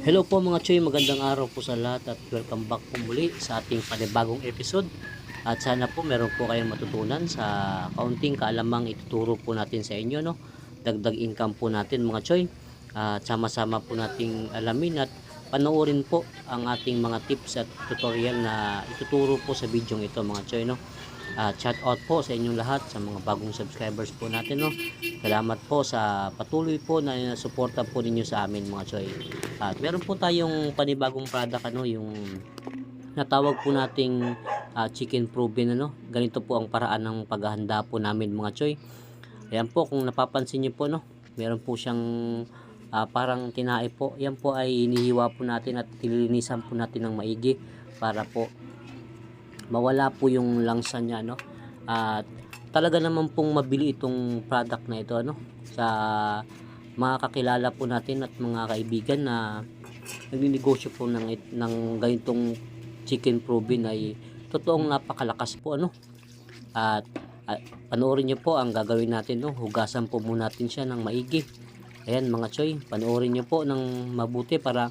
Hello po mga Choy, magandang araw po sa lahat at welcome back po muli sa ating panibagong episode. At sana po meron po kayong matutunan sa kaunting kaalamang ituturo po natin sa inyo. No? Dagdag income po natin mga Choy. At sama-sama po nating alamin at panoorin po ang ating mga tips at tutorial na ituturo po sa video ito mga Choy. No? At shout out po sa inyong lahat sa mga bagong subscribers po natin. No? Salamat po sa patuloy po na suporta po ninyo sa amin mga Choy. At meron po tayong panibagong product ano, yung natawag po nating ah, chicken proven ano. Ganito po ang paraan ng paghahanda po namin mga Choy. Ayan po kung napapansin niyo po no, meron po siyang ah, parang tinae po. Yan po ay inihiwa po natin at nilinisan po natin ng maigi para po mawala po yung langsa niya no. At talaga naman pong mabili itong product na ito ano? Sa mga kakilala po natin at mga kaibigan na nagninegosyo po ng, ng ganitong chicken proven ay totoong napakalakas po ano? At, at panoorin nyo po ang gagawin natin no? Hugasan po muna natin siya ng maigi. Ayan mga choy panoorin nyo po ng mabuti para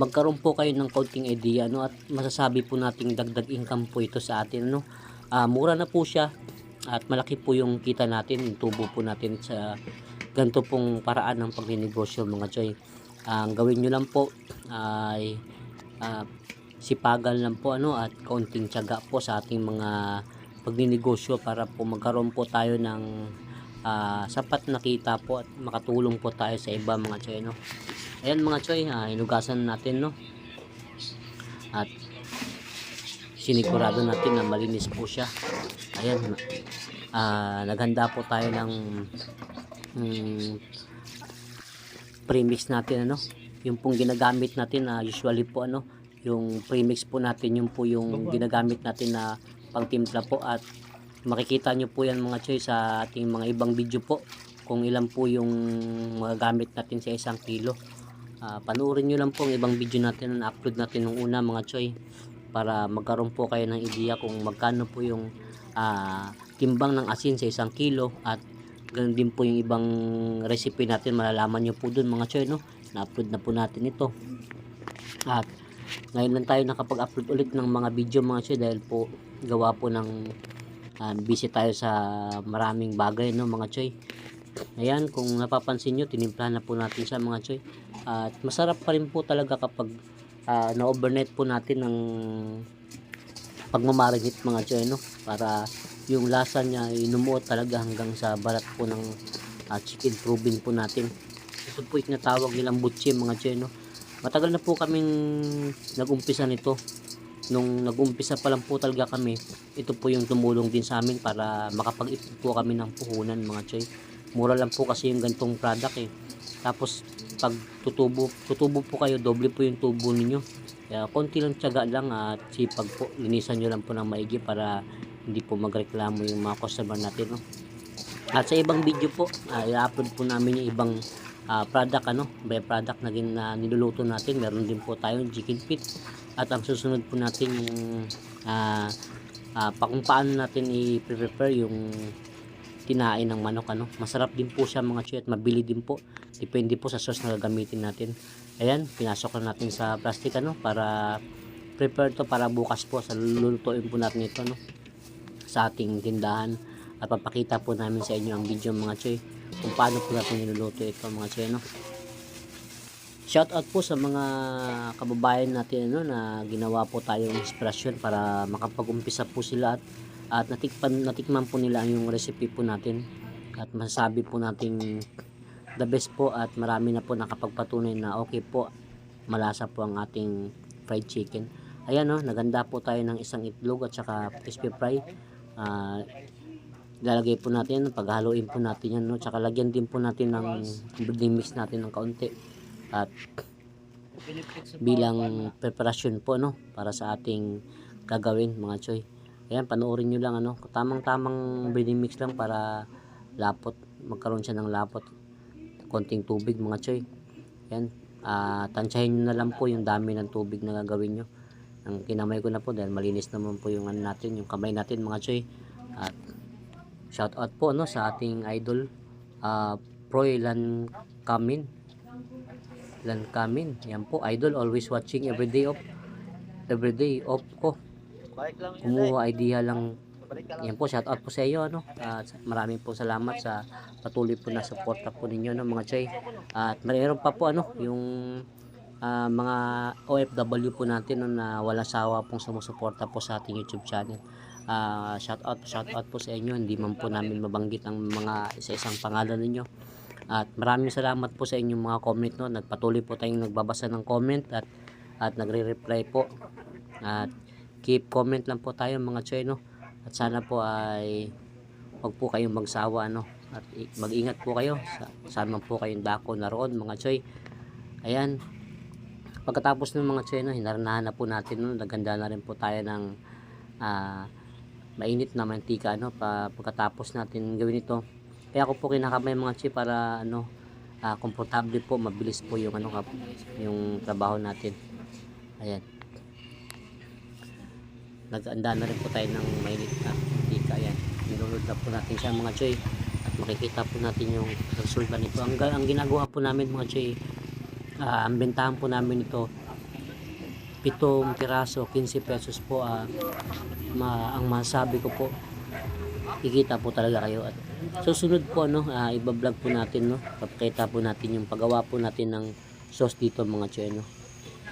magkaroon po kayo ng kaunting idea no? At masasabi po nating dagdag income po ito sa atin no? Ah, mura na po siya at malaki po yung kita natin yung tubo po natin sa ganito pong paraan ng pagninegosyo mga choy ang gawin nyo lang po ay ah, sipagan lang po ano? At kaunting tiyaga po sa ating mga pagninegosyo para po magkaroon po tayo ng ah, sapat na kita po at makatulong po tayo sa iba mga choy no ayan mga choy ah, inugasan natin no? At sinigurado natin na malinis po siya. Ayan ah, naghanda po tayo ng mm, premix natin ano? Yung pong ginagamit natin na usually po ano? Yung premix po natin yung po yung ginagamit natin na pangtimpla po. At makikita nyo po yan mga choy sa ating mga ibang video po kung ilan po yung mga gamit natin sa isang kilo Ah, panoorin nyo lang po ang ibang video natin na upload natin nung una mga choy para magkaroon po kayo ng ideya kung magkano po yung ah, timbang ng asin sa isang kilo at ganun din po yung ibang recipe natin. Malalaman nyo po dun mga choy no? Na-upload na po natin ito. At ngayon lang tayo nakapag-upload ulit ng mga video mga choy dahil po gawa po ng ah, busy tayo sa maraming bagay no mga choy? Ayan kung napapansin nyo tinimplahan na po natin siya mga choy at masarap pa rin po talaga kapag ah, na-overnight po natin ng pagmamarinate mga choy no? Para yung lasa niya ay talaga hanggang sa balat po ng ah, chicken proven po natin. Ito po yung tinatawag nilang butche mga choy no? Matagal na po kaming nagumpisa nito. Nung nagumpisa pa lang po talaga kami ito po yung tumulong din sa amin para makapag-ipon po kami ng puhunan mga choy mura lang po kasi yung gantong product eh tapos pag tutubo tutubo po kayo doble po yung tubo ninyo. Kaya konti lang tiyaga lang at sipag po. Linisan nyo lang po ng maigi para hindi po magreklamo yung mga customer natin no? at sa ibang video po ah, i-upload po namin yung ibang ah, product ano? By product na, gin- niluluto natin. Meron din po tayong chicken feet. At ang susunod po natin yung ah, ah, pa kung paano natin i-prepare yung kinain ng manok ano? Masarap din po siya mga chuy at mabili din po depende po sa sauce na gagamitin natin. Ayan pinasok na natin sa plastic ano para prepare to para bukas po sa lulutuin po natin ito no sa ating tindahan. At papakita po namin sa inyo ang video mga choy kung paano po natin niluluto ito mga choy no shout out po sa mga kababayan natin ano, na ginawa po tayong inspirasyon para makapag-umpisa po sila at at natikpan natikman po nila yung recipe po natin. At masasabi po nating the best po at marami na po nakapagpatunay na okay po malasa po ang ating fried chicken. Ayan no naganda po tayo ng isang itlog at saka crispy fry. Ah, lalagay po natin paghaluin po natin yan no tsaka lagyan din po natin ng mix natin ng kaunti. At bilang preparasyon po no para sa ating gagawin mga choy. Ayan panoorin nyo lang ano tamang tamang breading mix lang para lapot magkaroon siya ng lapot konting tubig mga choy ayan ah tansyahin nyo na lang po yung dami ng tubig na gagawin nyo ang kinamay ko na po dahil malinis naman po yung ano natin yung kamay natin mga choy at shout out po no sa ating idol ah Proylan Kamin Lancamin. Yan po, idol, always watching everyday of everyday off ko. Balik lang yun. Kumuha idea lang. Yan po, shout out po sa iyo. Ano? At maraming po salamat sa patuloy po na suporta po ninyo no, mga chay. At mayroon pa po ano, yung ah, mga OFW po natin no, na wala sawa pong sumusuporta po sa ating YouTube channel. Ah, shout out, shout out po sa inyo. Hindi man po namin mabanggit ang mga isa-isang pangalan ninyo. At maraming salamat po sa inyong mga comment no. Nagpatuloy po tayong nagbabasa ng comment at at nagre-reply po. At keep comment lang po tayo mga choy no. At sana po ay wag po kayong magsawa no. At mag-ingat po kayo. Sa, saan po kayong dako naroon mga choy. Ayan. Pagkatapos ng mga choy no, hinaranahan na po natin no. Naganda na rin po tayo ng ah, mainit na mantika no pa, pagkatapos natin gawin ito kaya ako po kinakamay mga choy para ano ah, komportable po mabilis po yung ano yung trabaho natin ayan naganda na rin po tayo ng mainit na mantika ayan. Nilunod na po natin siya mga choy. At makikita po natin yung resulta nito. Ang, ang ginagawa po namin mga choy ah, ang bentahan po namin ito pitong piraso 15 pesos po ah, ma, ang masabi ko po kikita po talaga kayo. At susunod po no ah, iba-vlog po natin no? Papakita po natin yung paggawa po natin ng sauce dito mga choy no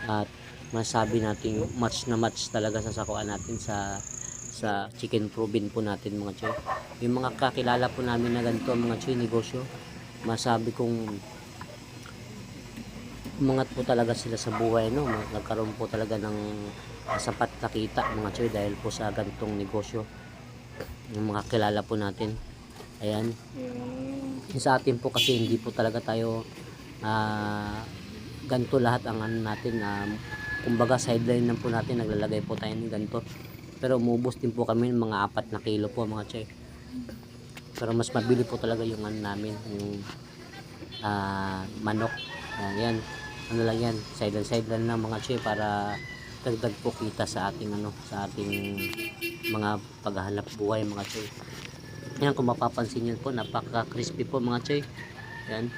at masabi natin match na match talaga sa sakuan natin sa sa chicken proven po natin mga choy yung mga kakilala po namin na ganito mga choy negosyo masabi kong umangat po talaga sila sa buhay no? Nagkaroon po talaga ng sapat na kita mga choy dahil po sa ganitong negosyo. Yung mga kilala po natin. Ayan. Sa atin po kasi hindi po talaga tayo ah ganito lahat ang ano natin na kumbaga sideline lang po natin naglalagay po tayo ng ganito. Pero umubos din po kami ng mga apat na kilo po mga choy pero mas mabili po talaga yung ano namin yung ah, manok. Yan, yan. Ano lang yan sideline sideline lang mga choy para dagdag po kita sa ating ano sa ating mga paghahanap buhay mga choy yan kung mapapansin nyo po napaka crispy po mga choy yan